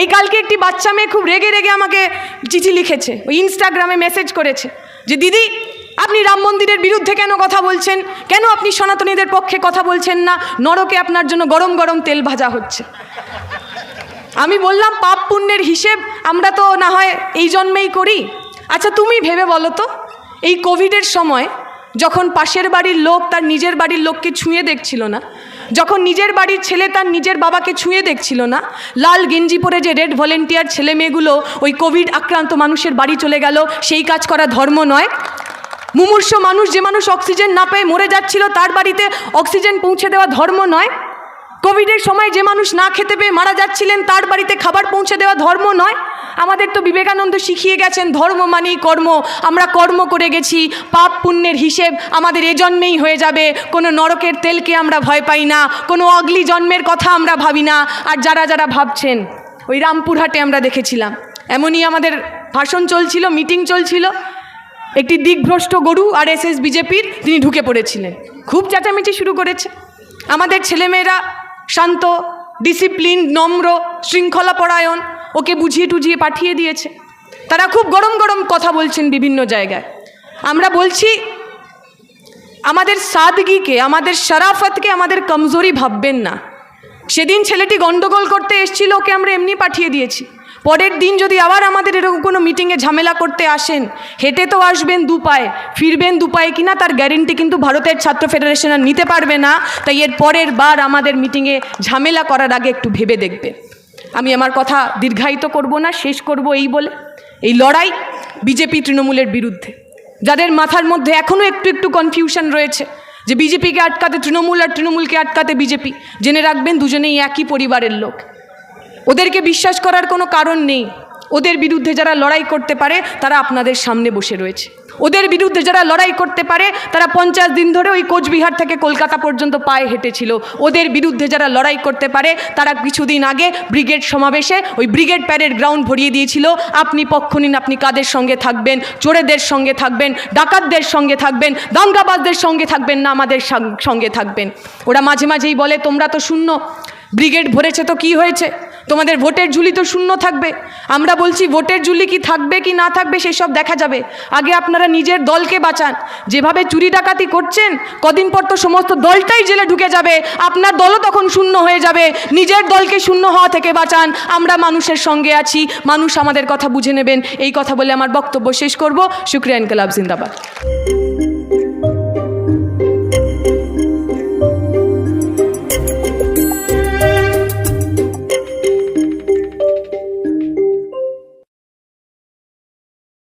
এই কালকে একটি বাচ্চা মেয়ে খুব রেগে রেগে আমাকে চিঠি লিখেছে, ওই ইনস্টাগ্রামে মেসেজ করেছে যে, দিদি, আপনি রাম মন্দিরের বিরুদ্ধে কেন কথা বলছেন? কেন আপনি সনাতনীদের পক্ষে কথা বলছেন না? নরকে আপনার জন্য গরম গরম তেল ভাজা হচ্ছে। আমি বললাম, পাপ পুণ্যের হিসেব আমরা তো না হয় এই জন্মেই করি। আচ্ছা তুমি ভেবে বলো তো, এই কোভিডের সময় যখন পাশের বাড়ির লোক তার নিজের বাড়ির লোককে ছুঁয়ে দেখছিল না, যখন নিজের বাড়ির ছেলে তার নিজের বাবাকে ছুঁয়ে দেখছিল না, লাল গেঞ্জি পরে যে রেড ভলেন্টিয়ার ছেলে মেয়েগুলো ওই কোভিড আক্রান্ত মানুষের বাড়ি চলে গেল, সেই কাজ করা ধর্ম নয়। মুমূর্ষ মানুষ যে মানুষ অক্সিজেন না পেয়ে মরে যাচ্ছিল, তার বাড়িতে অক্সিজেন পৌঁছে দেওয়া ধর্ম নয়। কোভিডের সময় যে মানুষ না খেতে পেয়ে মারা যাচ্ছিলেন, তার বাড়িতে খাবার পৌঁছে দেওয়া ধর্ম নয়। আমাদের তো বিবেকানন্দ শিখিয়ে গেছেন, ধর্ম মানেই কর্ম। আমরা কর্ম করে গেছি, পাপ পুণ্যের হিসেব আমাদের এ জন্মেই হয়ে যাবে। কোনো নরকের তেলকে আমরা ভয় পাই না, কোনো অগলি জন্মের কথা আমরা ভাবি না। আর যারা যারা ভাবছেন, ওই রামপুরহাটে আমরা দেখেছিলাম। এমনই আমাদের ভাষণ চলছিল, মিটিং চলছিল। একটি দিকভ্রষ্ট গরু আর এস এস বিজেপির, তিনি ঢুকে পড়েছিলেন। খুব চেঁচামেচি শুরু করেছে। আমাদের ছেলেমেয়েরা শান্ত ডিসিপ্লিন নম্র, শৃঙ্খলাপরায়ণ ওকে বুঝিয়ে টুঝিয়ে পাঠিয়ে দিয়েছে। তারা খুব গরম গরম কথা বলছেন বিভিন্ন জায়গায়। আমরা বলছি, আমাদের সাদগিকে, আমাদের শরাফতকে আমাদের কমজোরি ভাববেন না। সেদিন ছেলেটি গণ্ডগোল করতে এসেছিল, ওকে আমরা এমনি পাঠিয়ে দিয়েছি। পরের দিন যদি আবার আমাদের এরকম কোনো মিটিংয়ে ঝামেলা করতে আসেন, হেঁটে তো আসবেন দু পায়ে, ফিরবেন দু পায়ে কিনা তার গ্যারেন্টি কিন্তু ভারতের ছাত্র ফেডারেশন আর নিতে পারবে না। তাই এর পরের বার আমাদের মিটিংয়ে ঝামেলা করার আগে একটু ভেবে দেখবে। আমি আমার কথা দীর্ঘায়িত করব না, শেষ করব এই বলে। এই লড়াই বিজেপি তৃণমূলের বিরুদ্ধে। যাদের মাথার মধ্যে এখনও একটু একটু কনফিউশন রয়েছে, যে বিজেপিকে আটকাতে, তৃণমূল আর তৃণমূলকে আটকাতে বিজেপি জেনে রাখবেন, দুজনেই একই পরিবারের লোক। ওদেরকে বিশ্বাস করার কোনো কারণ নেই। ওদের বিরুদ্ধে যারা লড়াই করতে পারে, তারা আপনাদের সামনে বসে রয়েছে। ওদের বিরুদ্ধে যারা লড়াই করতে পারে, তারা পঞ্চাশ দিন ধরে ওই কোচবিহার থেকে কলকাতা পর্যন্ত পায়ে হেঁটেছিল। ওদের বিরুদ্ধে যারা লড়াই করতে পারে, তারা কিছুদিন আগে ব্রিগেড সমাবেশে ওই ব্রিগেড প্যারেড গ্রাউন্ড ভরিয়ে দিয়েছিল। আপনি পক্ষ নিন, আপনি কাদের সঙ্গে থাকবেন? চোরেদের সঙ্গে থাকবেন? ডাকাতদের সঙ্গে থাকবেন? দাঙ্গাবাজদের সঙ্গে থাকবেন না আমাদের সঙ্গে থাকবেন? ওরা মাঝে মাঝেই বলে, তোমরা তো শূন্য। ব্রিগেড ভরেছে তো কি হয়েছে? তোমাদের ভোটের ঝুলি তো শূন্য থাকবে। আমরা বলছি ভোটের ঝুলি কি থাকবে কি না থাকবে সেসব দেখা যাবে। আগে আপনারা নিজের দলকে বাঁচান। যেভাবে চুরি ডাকাতি করছেন, কদিন পর তো সমস্ত দলটাই জেলে ঢুকে যাবে। আপনার দলও তখন শূন্য হয়ে যাবে। নিজের দলকে শূন্য হওয়া থেকে বাঁচান। আমরা মানুষের সঙ্গে আছি। মানুষ আমাদের কথা বুঝে নেবেন। এই কথা বলে আমার বক্তব্য শেষ করব। শুক্রিয়া ইনকলাব, জিন্দাবাদ।